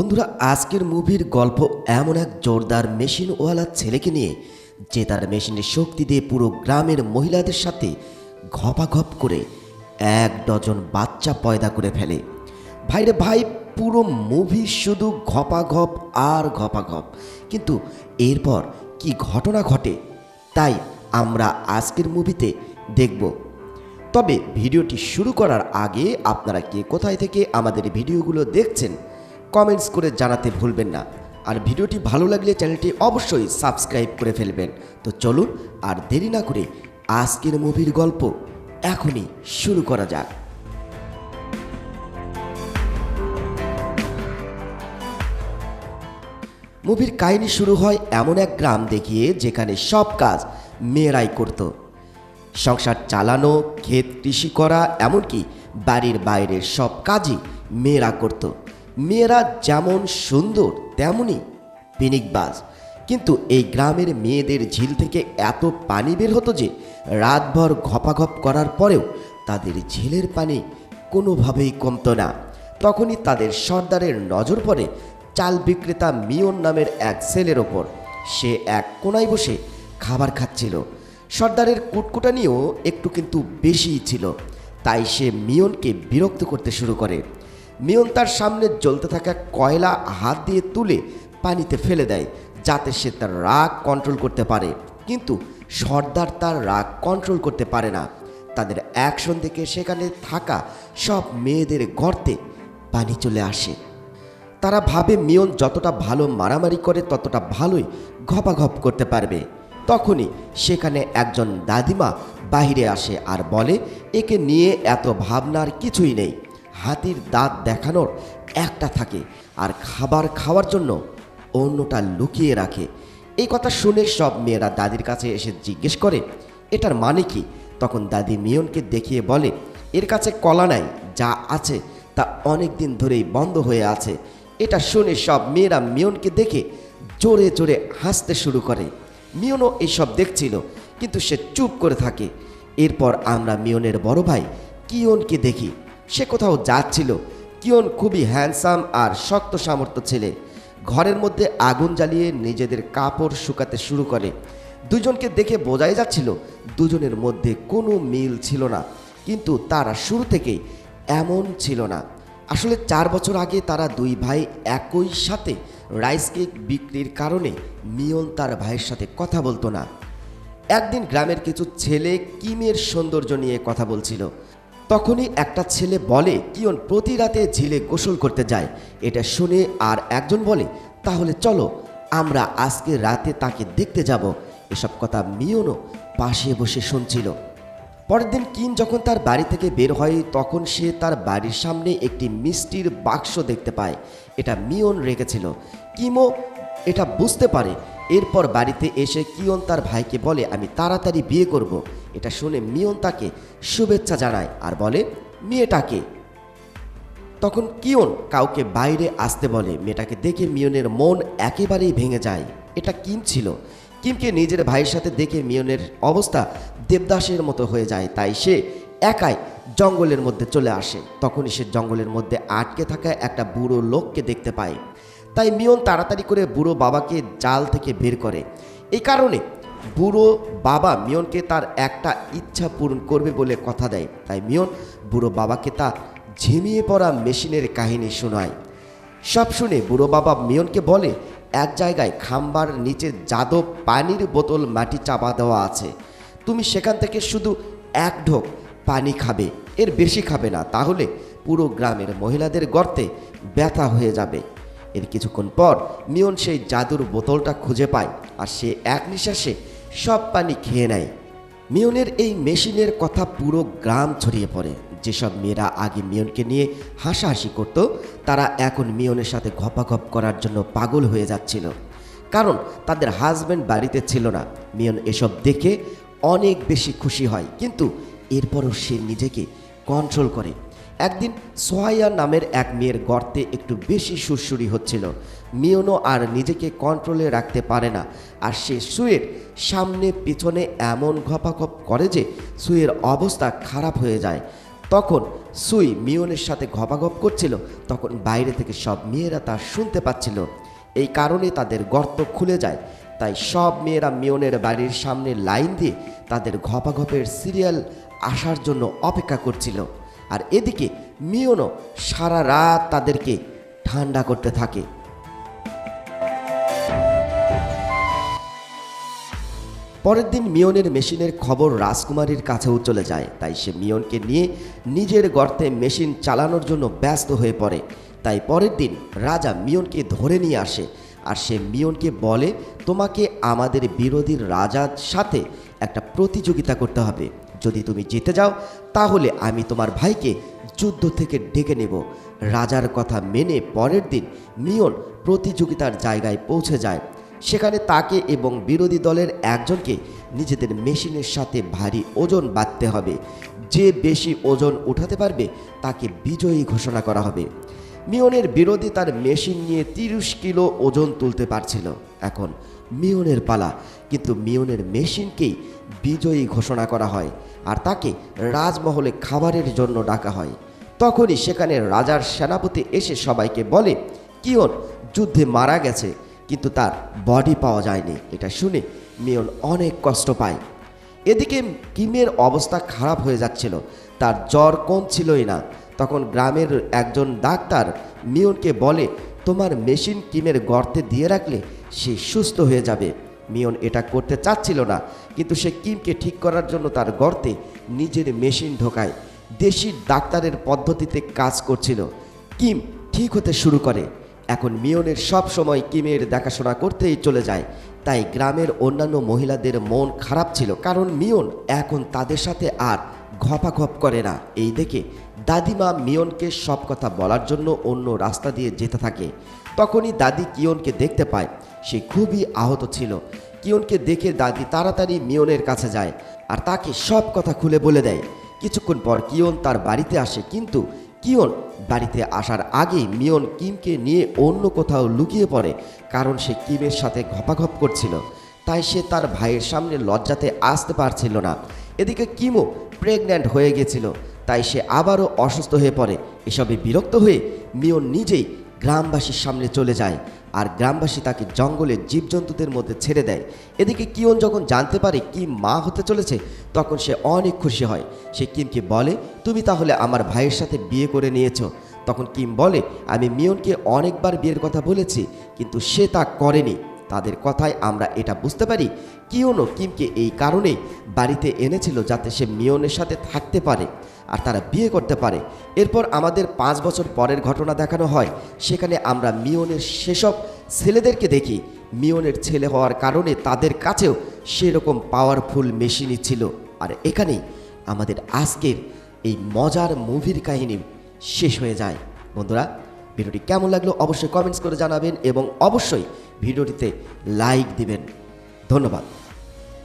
বন্ধুরা, আজকের মুভির গল্প এমন এক জোরদার মেশিনওয়ালা ছেলেকে নিয়ে, যে তার মেশিনের শক্তি দিয়ে পুরো গ্রামের মহিলাদের সাথে ঘপাঘপ করে এক ডজন বাচ্চা পয়দা করে ফেলে। ভাইরে ভাই, পুরো মুভি শুধু ঘপাঘপ আর ঘপাঘপ। কিন্তু এরপর কি ঘটনা ঘটে, তাই আমরা আজকের মুভিতে দেখব। তবে ভিডিওটি শুরু করার আগে আপনারা কে কোথায় থেকে আমাদের ভিডিওগুলো দেখছেন কমেন্টস করে জানাতে ভুলবেন না। আর ভিডিওটি ভালো লাগলে চ্যানেলটি অবশ্যই সাবস্ক্রাইব করে ফেলবেন। তো চলুন, আর দেরি না করে আজকের মুভির গল্প এখনই শুরু করা যাক। মুভির কাহিনী শুরু হয় এমন এক গ্রাম দেখিয়ে যেখানে সব কাজ মেয়েরাই করতো। সংসার চালানো, ক্ষেত কৃষি করা, এমনকি বাড়ির বাইরের সব কাজই মেয়েরা করত। মেয়েরা যেমন সুন্দর, তেমনই পিনিকবাজ। কিন্তু এই গ্রামের মেয়েদের ঝিল থেকে এত পানি বের হতো যে রাতভর ঘপাঘপ করার পরেও তাদের ঝিলের পানি কোনোভাবেই কমতো না। তখনই তাদের সর্দারের নজর পড়ে চাল বিক্রেতা মিয়ন নামের এক ছেলের ওপর। সে এক কোনায় বসে খাবার খাচ্ছিল। সর্দারের কুটকুটানিও একটু কিন্তু বেশিই ছিল। তাই সে মিয়নকে বিরক্ত করতে শুরু করে। মিয়ন তার সামনে জ্বলতে থাকা কয়লা হাত দিয়ে তুলে পানিতে ফেলে দেয়, যাতে সে তার রাগ কন্ট্রোল করতে পারে। কিন্তু সর্দার তার রাগ কন্ট্রোল করতে পারে না। তাদের অ্যাকশন দেখে সেখানে থাকা সব মেয়েদের গর্তে পানি চলে আসে। তারা ভাবে মিয়ন যতটা ভালো মারামারি করে, ততটা ভালোই ঘপাঘপ করতে পারবে। তখনই সেখানে একজন দাদিমা বাহিরে আসে আর বলে, একে নিয়ে এত ভাবনার কিছুই নেই। হাতির দাঁত দেখানোর একটা থাকে আর খাবার খাওয়ার জন্য অন্যটা লুকিয়ে রাখে। এই কথা শুনে সব মেয়েরা দাদির কাছে এসে জিজ্ঞেস করে, এটার মানে কি? তখন দাদি মিয়নকে দেখিয়ে বলে, এর কাছে কলা নাই, যা আছে তা অনেক দিন ধরেই বন্ধ হয়ে আছে। এটা শুনে সব মেয়েরা মিয়নকে দেখে জোরে জোরে হাসতে শুরু করে। মিয়নও এসব দেখছিল, কিন্তু সে চুপ করে থাকে। এরপর আমরা মিয়নের বড় ভাই কিয়নকে দেখি। সে কোথাও যাচ্ছিল। কিয়ন খুবই হ্যান্ডসাম আর শক্ত সামর্থ্য ছেলে। ঘরের মধ্যে আগুন জ্বালিয়ে নিজেদের কাপড় শুকাতে শুরু করে। দুজনকে দেখে বোঝাই যাচ্ছিল, দুজনের মধ্যে কোনো মিল ছিল না। কিন্তু তারা শুরু থেকেই এমন ছিল না। আসলে চার বছর আগে তারা দুই ভাই একই সাথে রাইস কেক বিক্রির কারণে মিয়ন তার ভাইয়ের সাথে কথা বলতো না। একদিন গ্রামের কিছু ছেলে কিমের সৌন্দর্য নিয়ে কথা বলছিল। তখনই একটা ছেলে বলে, কিয়ন প্রতি রাতে ঝিলে গোসল করতে যায়? এটা শুনে আর একজন বলে, তাহলে চলো, আমরা আজকে রাতে তাকে দেখতে যাব। এসব কথা মিয়নও পাশে বসে শুনছিল। পরের দিন কিন যখন তার বাড়ি থেকে বের হয়, তখন সে তার বাড়ির সামনে একটি মিষ্টির বাক্স দেখতে পায়। এটা মিয়ন রেখেছিল। কিমো এটা বুঝতে পারে। এরপর বাড়িতে এসে কিয়ন তার ভাইকে বলে, আমি তাড়াতাড়ি বিয়ে করব। এটা শুনে মিয়ন তাকে শুভেচ্ছা জানায় আর বলে, মেয়েটাকে। তখন কিয়ন কাউকে বাইরে আসতে বলে। মেয়েটাকে দেখে মিয়নের মন একেবারেই ভেঙে যায়। এটা কিম ছিল? কিমকে নিজের ভাইয়ের সাথে দেখে মিয়নের অবস্থা দেবদাসের মতো হয়ে যায়। তাই সে একাই জঙ্গলের মধ্যে চলে আসে। তখনই সে জঙ্গলের মধ্যে আটকে থাকা একটা বুড়ো লোককে দেখতে পায়। তাই মিয়ন তাড়াতাড়ি করে বুড়ো বাবাকে জাল থেকে বের করে। এই কারণে বুড়ো বাবা মিয়নকে তার একটা ইচ্ছা পূরণ করবে বলে কথা দেয়। তাই মিয়ন বুড়ো বাবাকে তা ঝিমিয়ে পড়া মেশিনের কাহিনী শোনায়। সব শুনে বুড়ো বাবা মিয়নকে বলে, এক জায়গায় খাম্বার নিচে যাদব পানির বোতল মাটি চাপা দেওয়া আছে। তুমি সেখান থেকে শুধু এক ঢোক পানি খাবে, এর বেশি খাবে না। তাহলে পুরো গ্রামের মহিলাদের গর্তে ব্যথা হয়ে যাবে। এর কিছুক্ষণ পর মিয়ন সেই জাদুর বোতলটা খুঁজে পায় আর সে এক নিঃশ্বাসে সব পানি খেয়ে নেয়। মিয়নের এই মেশিনের কথা পুরো গ্রাম ছড়িয়ে পড়ে। যেসব মেয়েরা আগে মিয়নকে নিয়ে হাসাহাসি করত, তারা এখন মিয়নের সাথে ঘপাঘপ করার জন্য পাগল হয়ে যাচ্ছিল। কারণ তাদের হাজব্যান্ড বাড়িতে ছিল না। মিয়ন এসব দেখে অনেক বেশি খুশি হয়। কিন্তু এরপরও সে নিজেকে কন্ট্রোল করে। একদিন সোহাইয়া নামের এক মেয়ের গর্তে একটু বেশি সুরসুরি হচ্ছিল। মিয়নো আর নিজেকে কন্ট্রোলে রাখতে পারে না। আর সে সুয়ের সামনে পিছনে এমন ঘপাঘপ করে যে সুয়ের অবস্থা খারাপ হয়ে যায়। তখন সুই মিয়নের সাথে ঘপাঘপ করছিল, তখন বাইরে থেকে সব মেয়েরা তা শুনতে পাচ্ছিল। এই কারণে তাদের গর্ত খুলে যায়। তাই সব মেয়েরা মিয়নের বাড়ির সামনে লাইন দিয়ে তাদের ঘপাঘপের সিরিয়াল আসার জন্য অপেক্ষা করছিল। আর এদিকে মিয়নও সারা রাত তাদেরকে ঠান্ডা করতে থাকে। পরের দিন মিয়নের মেশিনের খবর রাজকুমারীর কাছেও চলে যায়, তাই সে মিয়নকে নিয়ে নিজের গর্তে মেশিন চালানোর জন্য ব্যস্ত হয়ে পড়ে। তাই পরের দিন রাজা মিয়নকে ধরে নিয়ে আসে আর সে মিয়নকে বলে, তোমাকে আমাদের বিরোধীর রাজার সাথে একটা প্রতিযোগিতা করতে হবে। যদি তুমি জিতে যাও, তাহলে আমি তোমার ভাইকে যুদ্ধ থেকে ডেকে নেব। রাজার কথা মেনে পরের দিন মিয়ন প্রতিযোগিতার জায়গায় পৌঁছে যায়। সেখানে তাকে এবং বিরোধী দলের একজনকে নিজেদের মেশিনের সাথে ভারী ওজন বাঁধতে হবে। যে বেশি ওজন উঠাতে পারবে, তাকে বিজয়ী ঘোষণা করা হবে। মিয়নের বিরোধী তার মেশিন নিয়ে তিরিশ কিলো ওজন তুলতে পারছিল। এখন মিয়নের পালা, কিন্তু মিয়নের মেশিনকেই বিজয়ী ঘোষণা করা হয়। আর তাকে রাজমহলে খাবারের জন্য ডাকা হয়। তখনই সেখানে রাজার সেনাপতি এসে সবাইকে বলে, কিয়ন, যুদ্ধে মারা গেছে, কিন্তু তার বডি পাওয়া যায়নি। এটা শুনে মিয়ন অনেক কষ্ট পায়। এদিকে কিমের অবস্থা খারাপ হয়ে যাচ্ছিল। তার জ্বর কমছিলই না। তখন গ্রামের একজন ডাক্তার মিয়নকে বলে, তোমার মেশিন কিমের গর্তে দিয়ে রাখলে সে সুস্থ হয়ে যাবে। মিয়ন এটা করতে চাচ্ছিল না। কিন্তু সে কিমকে ঠিক করার জন্য তার গর্তে নিজের মেশিন ঢোকায়। দেশি ডাক্তারের পদ্ধতিতে কাজ করছিল। কিম ঠিক হতে শুরু করে। এখন মিয়নের সব সময় কিমের দেখাশোনা করতেই চলে যায়। তাই গ্রামের অন্যান্য মহিলাদের মন খারাপ ছিল। কারণ মিয়ন এখন তাদের সাথে আর ঘপাঘপ করে না। এই দেখে দাদিমা মিয়নকে সব কথা বলার জন্য অন্য রাস্তা দিয়ে যেতে থাকে। তখনই দাদি কিয়নকে দেখতে পায়। সে খুবই আহত ছিল। কিয়নকে দেখে দাদি তাড়াতাড়ি মিয়নের কাছে যায় আর তাকে সব কথা খুলে বলে দেয়। কিছুক্ষণ পর কিয়ন তার বাড়িতে আসে কিন্তু কিয়ন বাড়িতে আসার আগেই মিয়ন কিমকে নিয়ে অন্য কোথাও লুকিয়ে পড়ে কারণ সে কিমের সাথে ঘপাঘপ করছিল। তাই সে তার ভাইয়ের সামনে লজ্জাতে আসতে পারছিল না। এদিকে কিমও প্রেগন্যান্ট হয়ে গেছিল, তাই সে আবারও অসুস্থ হয়ে পড়ে। এসবে বিরক্ত হয়ে মিয়ন নিজেই গ্রামবাসীর সামনে চলে যায়। আর গ্রামবাসী তাকে জঙ্গলে জীবজন্তুদের মধ্যে ছেড়ে দেয়। এদিকে কিয়ন যখন জানতে পারে কি মা হতে চলেছে, তখন সে অনেক খুশি হয়। সে কিমকে বলে, তুমি তাহলে আমার ভাইয়ের সাথে বিয়ে করে নিয়েছো। তখন কিম বলে, আমি মিয়নকে অনেকবার বিয়ের কথা বলেছি, কিন্তু সে তা করেনি। তাদের কথায় আমরা এটা বুঝতে পারি। কিয়নও কিমকে এই কারণেই বাড়িতে এনেছিল যাতে সে মিয়নের সাথে থাকতে পারে। আর তারা বিয়ে করতে পারে। এরপর আমাদের পাঁচ বছর পরের ঘটনা দেখানো হয়। সেখানে আমরা মিয়নের সেসব ছেলেদেরকে দেখি। মিয়নের ছেলে হওয়ার কারণে তাদের কাছেও সেরকম পাওয়ারফুল মেশিনই ছিল। আর এখানেই আমাদের আজকের এই মজার মুভির কাহিনী শেষ হয়ে যায়। বন্ধুরা, ভিডিওটি কেমন লাগল অবশ্যই কমেন্টস করে জানাবেন এবং অবশ্যই ভিডিওটিতে লাইক দিবেন। ধন্যবাদ।